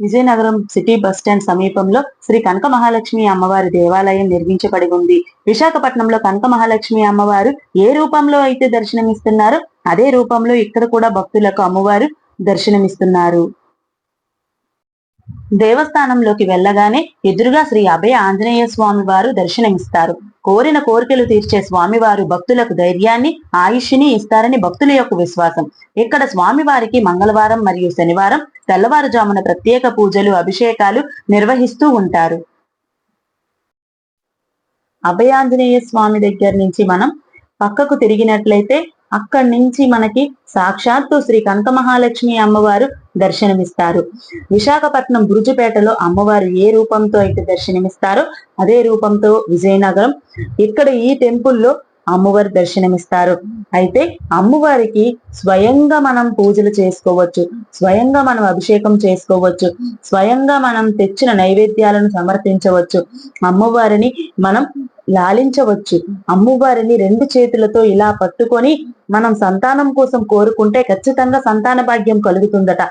Vizianagaram city bus stand సమీపంలో శ్రీ కనక మహాలక్ష్మి అమ్మవారి దేవాలయం నిర్మించబడి ఉంది. విశాఖపట్నంలో కనక మహాలక్ష్మి అమ్మవారు ఏ రూపంలో అయితే దర్శనమిస్తున్నారో అదే రూపంలో ఇక్కడ కూడా భక్తులకు అమ్మవారు దర్శనమిస్తున్నారు. దేవస్థానంలోకి వెళ్ళగానే ఎదురుగా శ్రీ అభయ ఆంజనేయ స్వామి వారు దర్శనమిస్తారు. కోరిన కోరికలు తీర్చే స్వామివారు భక్తులకు ధైర్యాన్ని ఆయుష్ని ఇస్తారని భక్తుల యొక్క విశ్వాసం. ఇక్కడ స్వామివారికి మంగళవారం మరియు శనివారం తెల్లవారుజామున ప్రత్యేక పూజలు అభిషేకాలు నిర్వహిస్తూ ఉంటారు. అభయాంజనేయ స్వామి దగ్గర నుంచి మనం పక్కకు తిరిగినట్లయితే అక్కడి నుంచి మనకి సాక్షాత్తు శ్రీ కనక మహాలక్ష్మి అమ్మవారు దర్శనమిస్తారు. విశాఖపట్నం బురుజుపేటలో అమ్మవారు ఏ రూపంతో అయితే దర్శనమిస్తారో అదే రూపంతో విజయనగరం ఇక్కడ ఈ టెంపుల్లో అమ్మవారు దర్శనమిస్తారు. అయితే అమ్మవారికి స్వయంగా మనం పూజలు చేసుకోవచ్చు స్వయంగా మనం అభిషేకం చేసుకోవచ్చు స్వయంగా మనం తెచ్చిన నైవేద్యాలను సమర్పించవచ్చు. అమ్మవారిని మనం లాలించవచ్చు. అమ్మవారిని రెండు చేతులతో ఇలా పట్టుకొని మనం సంతానం కోసం కోరుకుంటే ఖచ్చితంగా సంతాన భాగ్యం కలుగుతుందట.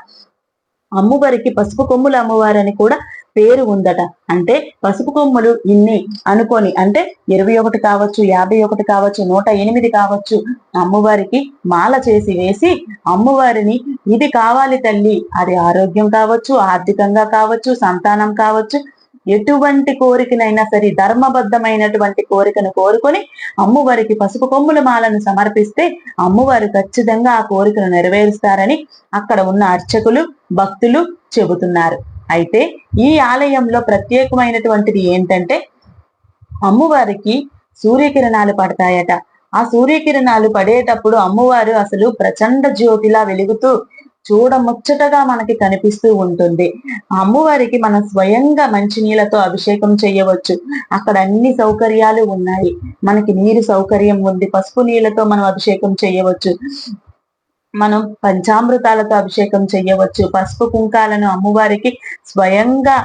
అమ్మవారికి పసుపు కొమ్ముల అని కూడా పేరు ఉందట. అంటే పసుపు కొమ్ములు ఇన్ని అనుకొని అంటే ఇరవై ఒకటి కావచ్చు యాభై ఒకటి కావచ్చు నూట ఎనిమిది కావచ్చు అమ్మవారికి మాల చేసి వేసి అమ్మవారిని ఇది కావాలి తల్లి అది ఆరోగ్యం కావచ్చు ఆర్థికంగా కావచ్చు సంతానం కావచ్చు ఎటువంటి కోరికనైనా సరే ధర్మబద్ధమైనటువంటి కోరికను కోరుకొని అమ్మవారికి పసుపు కొమ్ముల మాలను సమర్పిస్తే అమ్మవారు ఖచ్చితంగా ఆ కోరికను నెరవేరుస్తారని అక్కడ ఉన్న అర్చకులు భక్తులు చెబుతున్నారు. అయితే ఈ ఆలయంలో ప్రత్యేకమైనటువంటిది ఏంటంటే అమ్మవారికి సూర్యకిరణాలు పడతాయట. ఆ సూర్యకిరణాలు పడేటప్పుడు అమ్మవారు అసలు ప్రచండ జ్యోతిలా వెలుగుతూ చూడముచ్చటగా మనకి కనిపిస్తూ ఉంటుంది. అమ్మవారికి మనం స్వయంగా మంచి నీళ్ళతో అభిషేకం చేయవచ్చు. అక్కడ అన్ని సౌకర్యాలు ఉన్నాయి. మనకి నీరు సౌకర్యం ఉంది. పసుపు నీళ్ళతో మనం అభిషేకం చేయవచ్చు. మనం పంచామృతాలతో అభిషేకం చేయవచ్చు. పసుపు కుంకాలను అమ్మవారికి స్వయంగా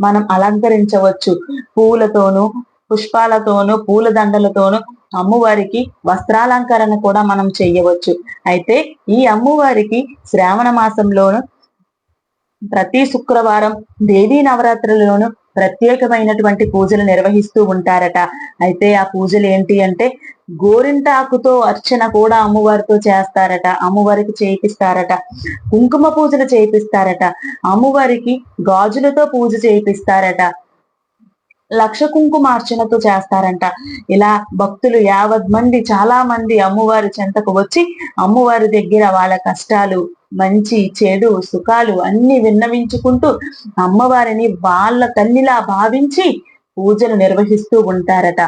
మనం అలంకరించవచ్చు. పూలతోనూ పుష్పాలతోనూ పూల దండలతోనూ అమ్మవారికి వస్త్రాలంకరణ కూడా మనం చెయ్యవచ్చు. అయితే ఈ అమ్మవారికి శ్రావణ మాసంలోను ప్రతి శుక్రవారం దేవీ నవరాత్రులలోను ప్రత్యేకమైనటువంటి పూజలు నిర్వహిస్తూ ఉంటారట. అయితే ఆ పూజలు ఏంటి అంటే గోరింటాకుతో అర్చన కూడా అమ్మవారితో చేస్తారట. అమ్మవారికి చేయిస్తారట. కుంకుమ పూజలు చేయిస్తారట. అమ్మవారికి గాజులతో పూజ చేయిస్తారట. లక్ష కుంకుమార్చనతో చేస్తారంట. ఇలా భక్తులు యావత్ మంది చాలా మంది అమ్మవారి చెంతకు వచ్చి అమ్మవారి దగ్గర వాళ్ళ కష్టాలు మంచి చెడు సుఖాలు అన్ని విన్నవించుకుంటూ అమ్మవారిని వాళ్ళ తల్లిలా భావించి పూజలు నిర్వహిస్తూ ఉంటారట.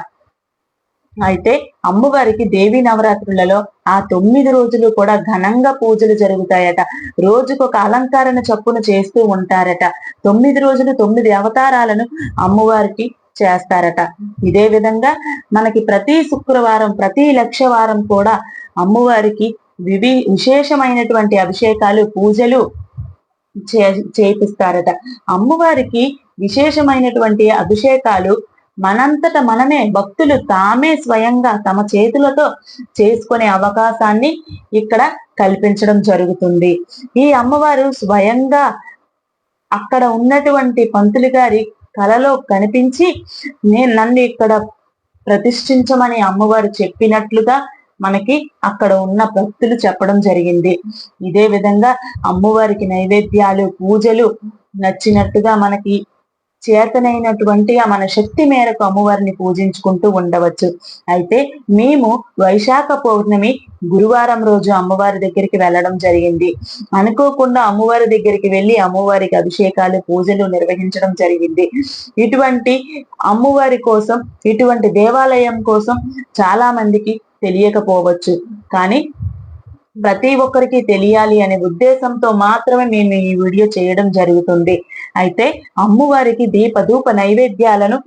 అయితే అమ్మవారికి దేవి నవరాత్రులలో ఆ తొమ్మిది రోజులు కూడా ఘనంగా పూజలు జరుగుతాయట. రోజుకు ఒక అలంకరణ చప్పున చేస్తూ ఉంటారట. తొమ్మిది రోజులు తొమ్మిది అవతారాలను అమ్మవారికి చేస్తారట. ఇదే విధంగా మనకి ప్రతి శుక్రవారం ప్రతి లక్షవారం కూడా అమ్మవారికి వివి విశేషమైనటువంటి అభిషేకాలు పూజలు చే చేపిస్తారట. అమ్మవారికి విశేషమైనటువంటి అభిషేకాలు మనంతట మనమే భక్తులు తామే స్వయంగా తమ చేతులతో చేసుకునే అవకాశాన్ని ఇక్కడ కల్పించడం జరుగుతుంది. ఈ అమ్మవారు స్వయంగా అక్కడ ఉన్నటువంటి పంతులు గారి కలలో కనిపించి నేను నన్ను ఇక్కడ ప్రతిష్ఠించమని అమ్మవారు చెప్పినట్లుగా మనకి అక్కడ ఉన్న భక్తులు చెప్పడం జరిగింది. ఇదే విధంగా అమ్మవారికి నైవేద్యాలు పూజలు నచ్చినట్టుగా మనకి చేతనైనటువంటి మన శక్తి మేరకు అమ్మవారిని పూజించుకుంటూ ఉండవచ్చు. అయితే మేము వైశాఖ పౌర్ణమి గురువారం రోజు అమ్మవారి దగ్గరికి వెళ్ళడం జరిగింది. అనుకోకుండా అమ్మవారి దగ్గరికి వెళ్ళి అమ్మవారికి అభిషేకాలు పూజలు నిర్వహించడం జరిగింది. ఇటువంటి అమ్మవారి కోసం ఇటువంటి దేవాలయం కోసం చాలా మందికి తెలియకపోవచ్చు. కానీ ప్రతి ఒక్కరికి తెలియాలి అనే ఉద్దేశంతో మాత్రమే మేము ఈ వీడియో చేయడం జరుగుతుంది. అయితే అమ్మవారికి దీపధూప నైవేద్యాలను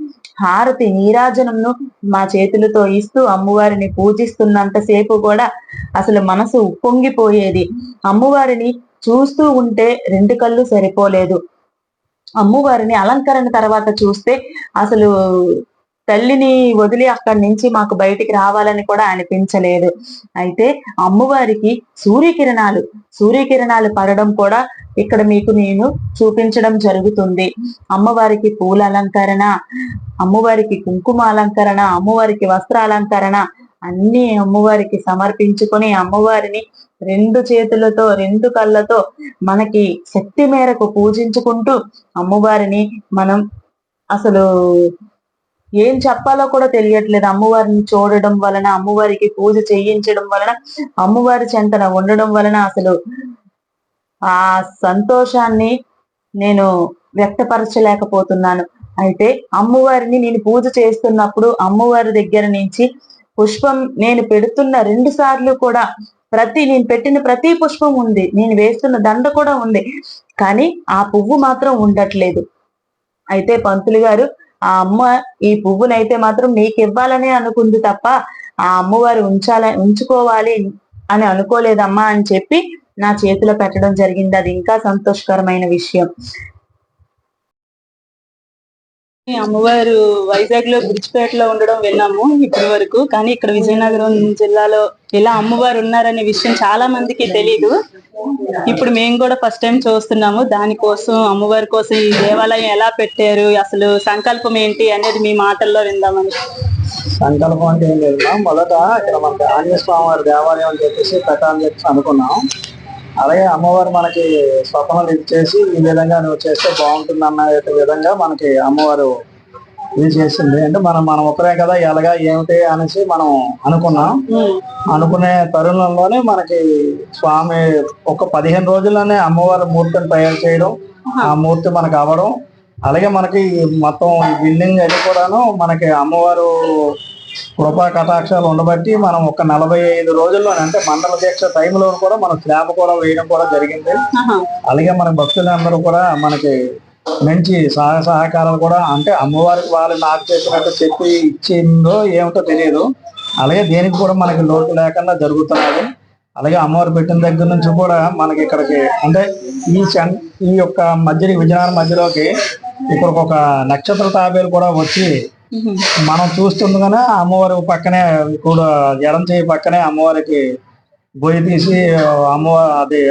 హారతి నీరాజనంను మా చేతులతో ఇస్తూ అమ్మవారిని పూజిస్తున్నంతసేపు కూడా అసలు మనసు ఉప్పొంగిపోయేది అమ్మవారిని చూస్తూ ఉంటే రెండు కళ్ళు సరిపోలేదు. అమ్మవారిని అలంకరణ తర్వాత చూస్తే అసలు తల్లిని వదిలి అక్కడి నుంచి మాకు బయటికి రావాలని కూడా అనిపించలేదు. అయితే అమ్మవారికి సూర్యకిరణాలు సూర్యకిరణాలు పడడం కూడా ఇక్కడ మీకు నేను చూపించడం జరుగుతుంది. అమ్మవారికి పూల అలంకరణ అమ్మవారికి కుంకుమ అలంకరణ అమ్మవారికి వస్త్ర అలంకరణ అన్ని అమ్మవారికి సమర్పించుకొని అమ్మవారిని రెండు చేతులతో రెండు కళ్ళతో మనకి శక్తి మేరకు పూజించుకుంటూ అమ్మవారిని మనం అసలు ఏం చెప్పాలో కూడా తెలియట్లేదు. అమ్మవారిని చూడడం వలన అమ్మవారికి పూజ చేయించడం వలన అమ్మవారి చెంతన ఉండడం వలన అసలు ఆ సంతోషాన్ని నేను వ్యక్తపరచలేకపోతున్నాను. అయితే అమ్మవారిని నేను పూజ చేస్తున్నప్పుడు అమ్మవారి దగ్గర నుంచి పుష్పం నేను పెడుతున్న రెండు సార్లు కూడా ప్రతి నేను పెట్టిన ప్రతి పుష్పం ఉంది. నేను వేస్తున్న దండ కూడా ఉంది. కానీ ఆ పువ్వు మాత్రం ఉండట్లేదు. అయితే పంతులు గారు ఆ అమ్మ ఈ పువ్వునైతే మాత్రం నీకు ఇవ్వాలని అనుకుంది తప్ప ఆ అమ్మవారు ఉంచాల ఉంచుకోవాలి అని అనుకోలేదమ్మా అని చెప్పి నా చేతిలో పెట్టడం జరిగింది. అది ఇంకా సంతోషకరమైన విషయం. అమ్మవారు వైజాగ్లో బ్రిడ్జ్పేటలో ఉండడం విన్నాము ఇప్పటి వరకు. కానీ ఇక్కడ విజయనగరం జిల్లాలో ఇలా అమ్మవారు ఉన్నారనే విషయం చాలా మందికి తెలియదు ఇప్పుడు మేము కూడా ఫస్ట్ టైం చూస్తున్నాము. దానికోసం అమ్మవారి కోసం ఈ దేవాలయం ఎలా పెట్టారు అసలు సంకల్పం ఏంటి అనేది మీ మాటల్లో విందామని. సంకల్పం అంటే ఏం లేదు మొదట ఇక్కడ మనకి ఆంజనేయ స్వామి వారి దేవాలయం అని చెప్పేసి పెట్టాలని చెప్పేసి అనుకున్నాం. అలాగే అమ్మవారు మనకి స్వప్నాలు ఇచ్చేసి ఈ విధంగా నువ్వు చేస్తే బాగుంటుంది అన్న విధంగా మనకి అమ్మవారు ఇది చేసింది. అంటే మనం మనం ఒకరే కదా ఎలాగా ఏమిటి అనేసి మనం అనుకున్నాం. అనుకునే తరుణంలోనే మనకి స్వామి ఒక పదిహేను రోజుల్లోనే అమ్మవారి మూర్తిని తయారు చేయడం ఆ మూర్తి మనకు అవ్వడం. అలాగే మనకి మొత్తం బిల్డింగ్ అది కూడాను మనకి అమ్మవారు కృపా కటాక్షాలు ఉండబట్టి మనం ఒక నలభై ఐదు రోజుల్లో అంటే మండల దీక్ష టైంలో కూడా మనం స్లాబ్ కూడా వేయడం కూడా జరిగింది. అలాగే మన భక్తులందరూ కూడా మనకి మంచి సహాయ సహకారాలు కూడా అంటే అమ్మవారికి వాళ్ళు నాకు చెప్పినట్టు చెప్పి ఇచ్చిందో ఏమిటో తెలియదు అలాగే దేనికి కూడా మనకి లోటు లేకుండా జరుగుతున్నది అలాగే అమ్మవారు పెట్టిన దగ్గర నుంచి కూడా మనకి ఇక్కడికి అంటే ఈ ఈ యొక్క మధ్య విజయనగరం మధ్యలోకి ఇక్కడికి ఒక నక్షత్ర తాబేలు కూడా వచ్చి. మనం చూస్తుండగానే అమ్మవారి పక్కనే కూడా ఎడం చేయి పక్కనే అమ్మవారికి గొయ్యి తీసి అమ్మవారి అది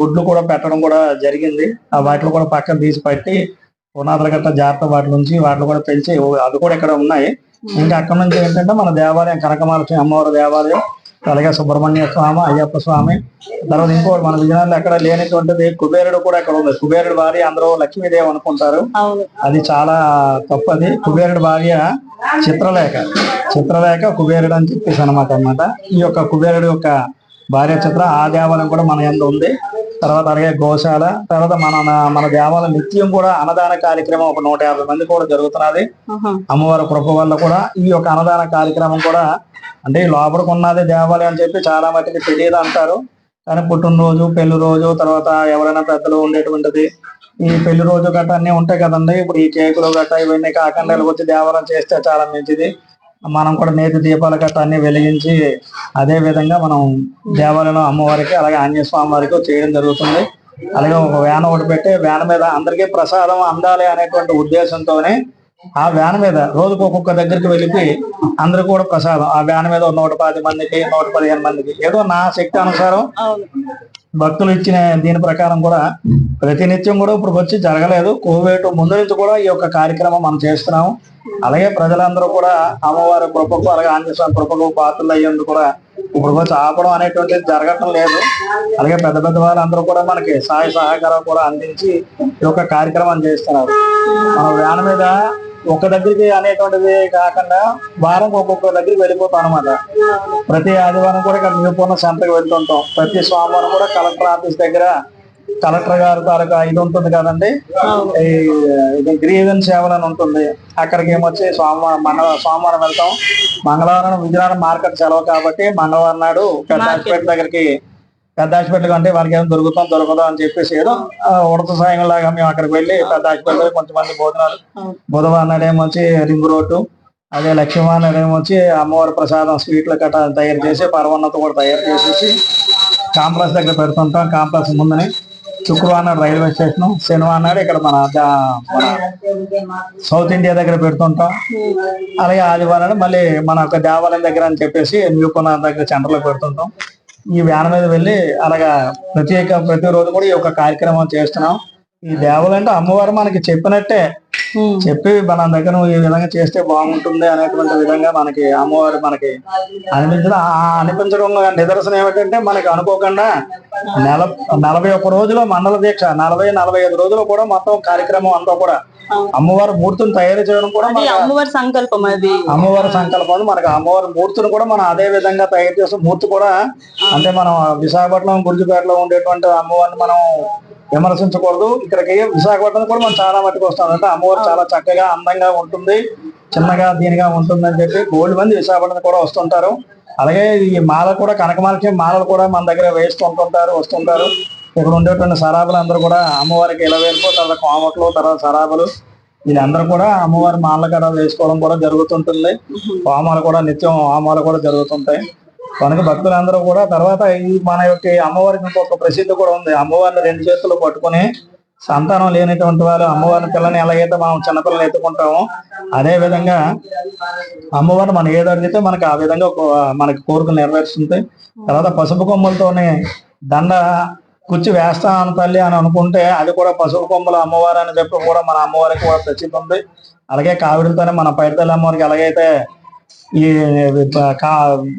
గుడ్లు కూడా పెట్టడం కూడా జరిగింది. ఆ వాటిలో కూడా పక్కన తీసి పట్టి పునాదులు గట్ట జాగ్రత్త వాటి నుంచి వాటిని కూడా పెంచి అవి కూడా ఇక్కడ ఉన్నాయి. ఇంకా అక్కడ నుంచి ఏంటంటే మన దేవాలయం కనకమాలక్ష్మి అమ్మవారి దేవాలయం. అలాగే సుబ్రహ్మణ్య స్వామి అయ్యప్ప స్వామి. తర్వాత ఇంకోటి మన విజయనగరంలో ఎక్కడ లేనిటువంటిది కుబేరుడు కూడా ఇక్కడ ఉంది? కుబేరుడు భార్య అందరూ లక్ష్మీదేవి అనుకుంటారు. అది చాలా తప్పది. కుబేరుడి భార్య చిత్రలేఖ. చిత్రలేఖ కుబేరుడు అని చెప్పేసి అనమాట అన్నమాట. ఈ యొక్క కుబేరుడు యొక్క భార్య చిత్ర ఆ దేవాలయం కూడా మన ఎందు ఉంది. తర్వాత అలాగే గోశాల తర్వాత మన మన దేవాలయం నిత్యం కూడా అన్నదాన కార్యక్రమం ఒక నూట యాభై మంది కూడా జరుగుతున్నది. అమ్మవారి కృప వల్ల కూడా ఈ యొక్క అన్నదాన కార్యక్రమం కూడా అంటే ఈ లోపలికి ఉన్నది దేవాలయం అని చెప్పి చాలా మట్టుకు తెలియదు అంటారు. కానీ పుట్టినరోజు పెళ్ళి రోజు తర్వాత ఎవరైనా పెద్దలు ఉండేటువంటిది. ఈ పెళ్ళి రోజు గట్ట అన్ని ఉంటాయి కదండి. ఇప్పుడు ఈ కేకులు గట్ట ఇవన్నీ కాకుండా వచ్చి దేవాలయం చేస్తే చాలా మంచిది. మనం కూడా నేతి దీపాలు గట్ట అన్ని వెలిగించి అదే విధంగా మనం దేవాలయంలో అమ్మవారికి అలాగే ఆంజనేయ స్వామి వారికి చేయడం జరుగుతుంది. అలాగే ఒక వ్యాన్ ఒకటి పెట్టి వ్యాన్ మీద అందరికీ ప్రసాదం అందాలి అనేటువంటి ఉద్దేశంతోనే ఆ వ్యాన్ మీద రోజుకు ఒక్కొక్క దగ్గరికి వెళ్ళి అందరూ కూడా ప్రసాదం. ఆ వ్యాన్ మీద నూట పది మందికి నూట పదిహేను మందికి ఏదో నా శక్తి అనుసారం భక్తులు ఇచ్చిన దీని ప్రకారం కూడా ప్రతినిత్యం కూడా ఇప్పుడు వచ్చి జరగలేదు. కోవిడ్ ముందు నుంచి కూడా ఈ యొక్క కార్యక్రమం మనం చేస్తున్నాము. అలాగే ప్రజలందరూ కూడా అమ్మవారి కృపకు అలాగే ఆంజనేయ కృపకు పాత్రలు అయ్యేందుకు కూడా ఇప్పుడు వచ్చి ఆపడం అనేటువంటిది జరగటం లేదు. అలాగే పెద్ద పెద్ద వాళ్ళందరూ కూడా మనకి సహాయ సహకారం కూడా అందించి ఈ యొక్క కార్యక్రమం చేస్తున్నారు. మన వ్యాన్ మీద ఒక దగ్గరికి అనేటువంటిది కాకుండా వారం ఒక్కొక్క దగ్గరికి వెళ్ళిపోతాం అనమాట ప్రతి ఆదివారం కూడా ఇక్కడ న్యూపూర్ణ సెంటర్కి వెళ్తుంటాం. ప్రతి సోమవారం కూడా కలెక్టర్ ఆఫీస్ దగ్గర కలెక్టర్ గారు తాలూకా ఇది ఉంటుంది కదండి. ఈ ఇది గ్రీవెన్స్ సేవలు అని ఉంటుంది. అక్కడికి ఏమొచ్చి సోమవారం మంగళ సోమవారం వెళ్తాం. మంగళవారం విజయనగరం మార్కెట్ సెలవు కాబట్టి మంగళవారం నాడు పెద్ద హాస్పిటల్ దగ్గరికి పెద్ద హాస్పిటల్ అంటే వాళ్ళకి ఏం దొరుకుతాం దొరకదు అని చెప్పేసి ఏదో ఉడత సాయం లాగా మేము అక్కడికి వెళ్ళి పెద్ద హాస్పిటల్ కొంతమంది భోజనాలు. బుధవారం నాడు ఏమొచ్చి రింగ్ రోడ్డు అదే లక్ష్మీవారం నాడు ఏమొచ్చి అమ్మవారి ప్రసాదం స్వీట్లు కట్ట తయారు చేసి పర్వన్నత కూడా తయారు చేసేసి కాంప్లెక్స్ దగ్గర పెడుతుంటాం. కాంప్లెక్స్ ముందని శుక్రవారం రైల్వే స్టేషన్ శనివారం నాడు ఇక్కడ మన మన సౌత్ ఇండియా దగ్గర పెడుతుంటాం. అలాగే ఆదివారం మళ్ళీ మన యొక్క దేవాలయం దగ్గర అని చెప్పేసి న్యూకొన దగ్గర సెంటర్లో పెడుతుంటాం. ఈ వ్యాన్ మీద వెళ్ళి అలాగా ప్రత్యేక ప్రతిరోజు కూడా ఈ యొక్క కార్యక్రమం చేస్తున్నాం. ఈ దేవాలయం అంటే అమ్మవారు మనకి చెప్పినట్టే చెప్పి మన దగ్గర నువ్వు ఈ విధంగా చేస్తే బాగుంటుంది అనేటువంటి విధంగా మనకి అమ్మవారు మనకి అనిపించడం అనిపించడం నిదర్శనం ఏమిటంటే మనకి అనుకోకుండా నెల నలభై ఒక్క రోజులో మండల దీక్ష నలభై నలభై ఐదు రోజులు కూడా మొత్తం కార్యక్రమం అంతా కూడా అమ్మవారి మూర్తిని తయారు చేయడం కూడా అమ్మవారి సంకల్పం అది. అమ్మవారి సంకల్పం మనకి అమ్మవారి మూర్తిని కూడా మనం అదే విధంగా తయారు చేసే మూర్తి కూడా అంటే మనం విశాఖపట్నం గురిజుపేటలో ఉండేటువంటి అమ్మవారిని మనం విమర్శించకూడదు. ఇక్కడికి విశాఖపట్నం కూడా మనం చాలా మట్టుకు వస్తాం అంటే అమ్మవారు చాలా చక్కగా అందంగా ఉంటుంది. చిన్నగా దీనిగా ఉంటుంది అని చెప్పి గోల్డ్ మంది విశాఖపట్నం కూడా వస్తుంటారు. అలాగే ఈ మాల కూడా కనకమాలకి మాలలు కూడా మన దగ్గర వేస్తూ ఉంటుంటారు వస్తుంటారు. ఇక్కడ ఉండేటువంటి సరాబులు అందరూ కూడా అమ్మవారికి ఇలా వేలుకో తర్వాత కోమట్లు తర్వాత సరాబులు. వీళ్ళందరూ కూడా అమ్మవారి మాల కూడా వేసుకోవడం కూడా జరుగుతుంటుంది. హోమాలు కూడా నిత్యం హోమాలు కూడా జరుగుతుంటాయి. కనుక భక్తులందరూ కూడా తర్వాత ఈ మన యొక్క అమ్మవారికి ఇంకొక ప్రసిద్ధి కూడా ఉంది. అమ్మవారిని రెండు చేతులు పట్టుకొని సంతానం లేనటువంటి వాళ్ళు అమ్మవారిని పిల్లని ఎలాగైతే మనం చిన్నపిల్లలు ఎత్తుకుంటామో అదే విధంగా అమ్మవారిని మనం ఏది అడిగితే మనకి ఆ విధంగా ఒక మనకి కోరికలు నెరవేరుస్తుంది తర్వాత పసుపు కొమ్మలతోనే దండ కుచ్చి వేస్తాను తల్లి అని అనుకుంటే అది కూడా పసుపు కొమ్మల అమ్మవారు అని చెప్పి కూడా మన అమ్మవారికి కూడా ప్రసిద్ధి ఉంది. అలాగే కావిడితోనే మన పైడితల్లి అమ్మవారికి ఎలాగైతే ఈ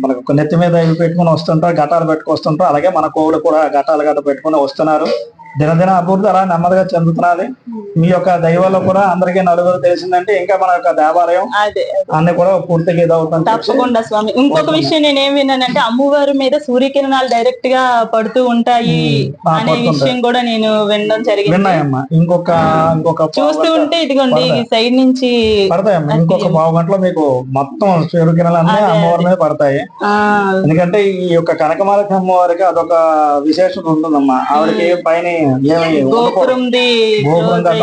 మనకు నెత్తి మీద ఇవి పెట్టుకుని వస్తుంటారు ఘటాలు పెట్టుకొస్తుంటారు అలాగే మన కోవులు కూడా ఘటాలు గట్ట పెట్టుకుని వస్తున్నారు. దినదిన అభివృద్ధి అలా నెమ్మదిగా చెందుతున్నది మీ యొక్క దైవాల్లో కూడా అందరికీ నలుగురు తెలిసిందంటే ఇంకా మన యొక్క దేవాలయం అన్ని కూడా పూర్తిగా ఇదవుతుంది తప్పకుండా స్వామి. ఇంకొక విషయం నేను ఏం విన్నానంటే అమ్మవారి మీద సూర్యకిరణాలు డైరెక్ట్గా పడుతూ ఉంటాయి ఆ, అనే. విషయం కూడా నేను వినడం జరిగింది. విన్నాయమ్మా. ఇంకొక ఇంకొక చూస్తూ ఉంటే ఇదిగోండి ఈ సైడ్ నుంచి పడతాయమ్మా. ఇంకొక పావు గంటలో మీకు మొత్తం అన్నీ అదే, అమ్మవారి మీద పడతాయి. ఎందుకంటే ఈ యొక్క కనకమాలకి అమ్మవారికి అదొక విశేషత ఉంటుందమ్మా. ఆవిడకి పైన ఏమి గోపురం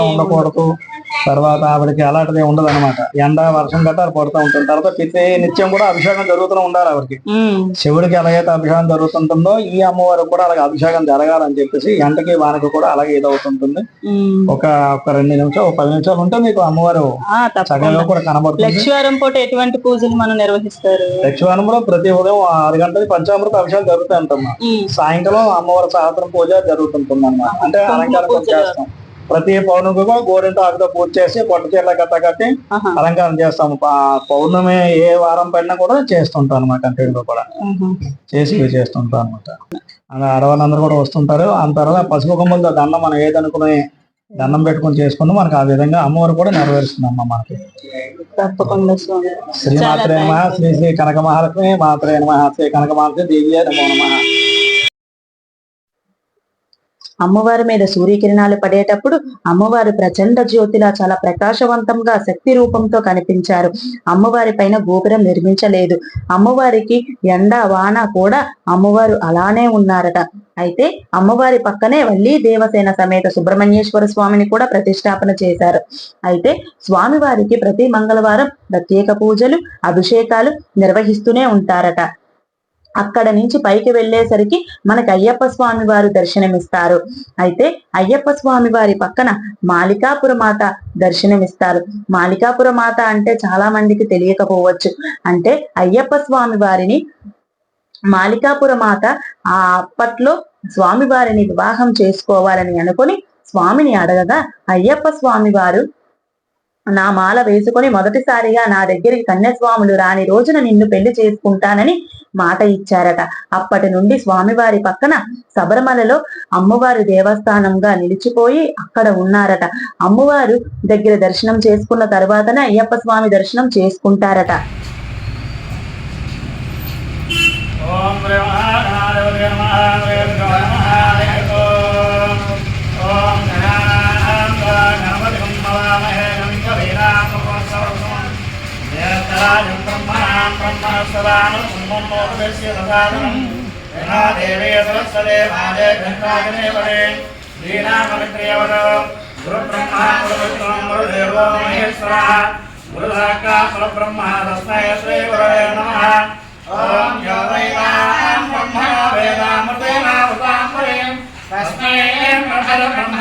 ఉండకూడదు. తర్వాత ఆవిడకి అలాంటిది ఉండదు అనమాట ఎండ వర్షం గట్ట పడుతూ ఉంటుంది. తర్వాత ప్రతి నిత్యం కూడా అభిషేకం జరుగుతూ ఉండాలి ఆవిడకి. శివుడికి ఎలాగైతే అభిషేకం జరుగుతుంటుందో ఈ అమ్మవారికి కూడా అలాగే అభిషేకం జరగాలని చెప్పేసి ఎండకి వానకి కూడా అలాగే ఇదవుతుంటుంది. ఒక ఒక రెండు నిమిషాలు ఒక పది నిమిషాలు ఉంటే మీకు అమ్మవారు చక్కగా కూడా కనబడుతుంది. లక్ష్మీవారం పూట ఎటువంటి పూజలు మనం నిర్వహిస్తారు? యక్షవానంలో ప్రతి ఉదయం ఆరు గంటలకి పంచామృత అభిషేకం జరుగుతాయి ఉమ్, సాయంకాలం అమ్మవారి సహస్రం పూజ జరుగుతుంటుంది అన్నమాట అంటే అలంకారం చేస్తాం. ప్రతి పౌర్ణమి కూడా గోరింట ఆకుతో పూజ చేసి పొట్ట చీరల గట్ట కట్టి అలంకారం చేస్తాము. పౌర్ణమి ఏ వారం పడినా కూడా చేస్తుంటాం అనమాట కంటిన్యూ కూడా. చేసి ఇవి చేస్తుంటాం అనమాట అలా ఆడవాళ్ళందరూ కూడా వస్తుంటారు. ఆ తర్వాత పసుపు కొమ్మలతో దండం మనం ఏదనుకుని దండం పెట్టుకొని చేసుకుని మనకి ఆ విధంగా అమ్మవారు కూడా నెరవేరుస్తుంది అమ్మ మనకి. తప్పకుండా శ్రీ మాత్రే నమ. శ్రీ శ్రీ కనక మహాలక్ష్మి మాత్రే నమ. శ్రీ కనక మహాలక్ష్మి దేవియే నమో నమ. అమ్మవారి మీద సూర్యకిరణాలు పడేటప్పుడు అమ్మవారు ప్రచండ జ్యోతిలా చాలా ప్రకాశవంతంగా శక్తి రూపంతో కనిపించారు. అమ్మవారి పైన గోపురం నిర్మించలేదు. అమ్మవారికి ఎండ వాన కూడా అమ్మవారు అలానే ఉన్నారట. అయితే అమ్మవారి పక్కనే వల్లి దేవసేన సమేత సుబ్రహ్మణ్యేశ్వర స్వామిని కూడా ప్రతిష్టాపన చేశారు. అయితే స్వామివారికి ప్రతి మంగళవారం ప్రత్యేక పూజలు అభిషేకాలు నిర్వహిస్తూనే ఉంటారట. అక్కడ నుంచి పైకి వెళ్ళేసరికి మనకి అయ్యప్ప స్వామి వారు దర్శనమిస్తారు. అయితే అయ్యప్ప స్వామి వారి పక్కన మాలికాపుర మాత దర్శనమిస్తారు. మాలికాపుర మాత అంటే చాలా మందికి తెలియకపోవచ్చు. అంటే అయ్యప్ప స్వామి వారిని మాలికాపుర మాత ఆ అప్పట్లో స్వామి వారిని వివాహం చేసుకోవాలని అనుకొని స్వామిని అడగగా అయ్యప్ప స్వామి వారు నా మాల వేసుకొని మొదటిసారిగా నా దగ్గరికి కన్యస్వాములు రాని రోజున నిన్ను పెళ్ళి చేసుకుంటానని మాట ఇచ్చారట. అప్పటి నుండి స్వామివారి పక్కన శబరిమలలో అమ్మవారి దేవస్థానంగా నిలిచిపోయి అక్కడ ఉన్నారట. అమ్మవారు దగ్గర దర్శనం చేసుకున్న తర్వాతనే అయ్యప్ప స్వామి దర్శనం చేసుకుంటారట. ఓం శ్రీ మహాగణాధిపతి నమః వేదో నమః ఓం ఓం గణానాం గణపతిం భవామహే గం కవీనామోత్సవం జ్యేష్ఠరాజం బ్రహ్మణాం బ్రహ్మణస్పదానం బ్రహ్మోపదేశ్య దదానం యథా దేవే సరస్వతే మాదే ఘంటాగనే వదే శ్రీరామమిత్రియవద గురు బ్రహ్మ గురు విష్ణు గురు దేవో మహేశ్వరः గురు సాక్షాత్ పరబ్రహ్మ తస్మై శ్రీ గురవే నమః ఓం బ్రహ్మ తస్మై బ్రహ్మ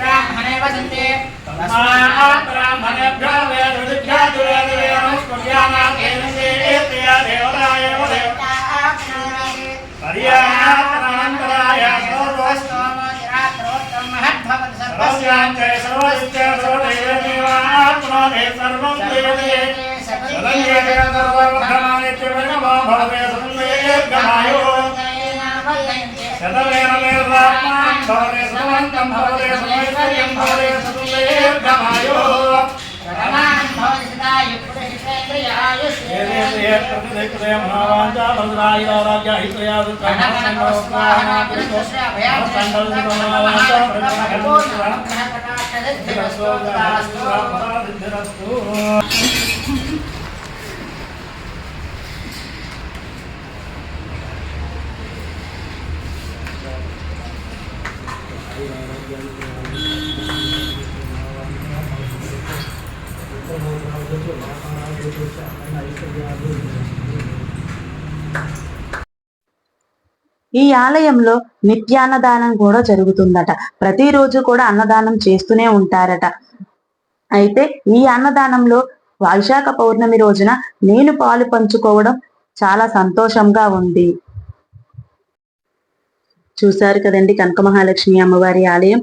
ब्राह्मणे वदन्ते तस्मात् ब्राह्मणेभ्यः वेदविद्भ्यः दुरादुरेणस्कुर्यानाथेनसेयेत्तया देवताय हरियाणान्तराय सर्वस्याञ्च सर्वस्य सर्वदेवदेवात्मने सर्वं देवते सर्वं भवे सन्देर्घमायो శతవేరలేరాత్మాన్ భవదే సమవంతం భవదే సమేశ్వర్యం భవదే సతులేర్ఘమాయో శరణాం భవతి సదాయ పురుషేంద్రయాయ సేవేంద్రియ ప్రతిదేకృతయ మనోవాంఛా భద్రాయ ఆరోగ్య హితయా దుఃఖాన స్వాహనా కృష్ణ భయాసంకల్పమవాంఛా ప్రజ్ఞాకల్పో ఈ ఆలయంలో నిత్యాన్నదానం కూడా జరుగుతుందట. ప్రతిరోజు కూడా అన్నదానం చేస్తూనే ఉంటారట. అయితే ఈ అన్నదానంలో వైశాఖ పౌర్ణమి రోజున నేను పాలు పంచుకోవడం చాలా సంతోషంగా ఉంది. చూశారు కదండి కనక మహాలక్ష్మి అమ్మవారి ఆలయం.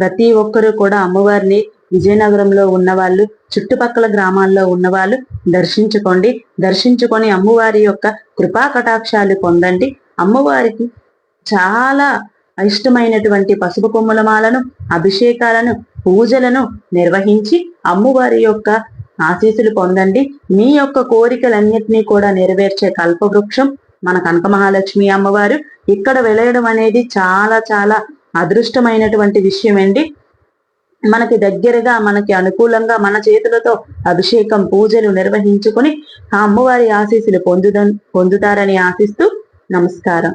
ప్రతి ఒక్కరూ కూడా అమ్మవారిని విజయనగరంలో ఉన్న వాళ్ళు చుట్టుపక్కల గ్రామాల్లో ఉన్న వాళ్ళు దర్శించుకోండి. దర్శించుకొని అమ్మవారి యొక్క కృపా కటాక్షాలు పొందండి. అమ్మవారికి చాలా ఇష్టమైనటువంటి పసుపు కొమ్ముల మాలను అభిషేకాలను పూజలను నిర్వహించి అమ్మవారి యొక్క ఆశీస్సులు పొందండి. మీ యొక్క కోరికలన్నింటినీ కూడా నెరవేర్చే కల్పవృక్షం మన కనక మహాలక్ష్మి అమ్మవారు. ఇక్కడ వెలయడం అనేది చాలా చాలా అదృష్టమైనటువంటి విషయం అండి మనకి దగ్గరగా మనకి అనుకూలంగా మన చేతులతో అభిషేకం పూజలు నిర్వహించుకొని ఆ అమ్మవారి ఆశీస్సులు పొందుద పొందుతారని ఆశిస్తూ నమస్కారం.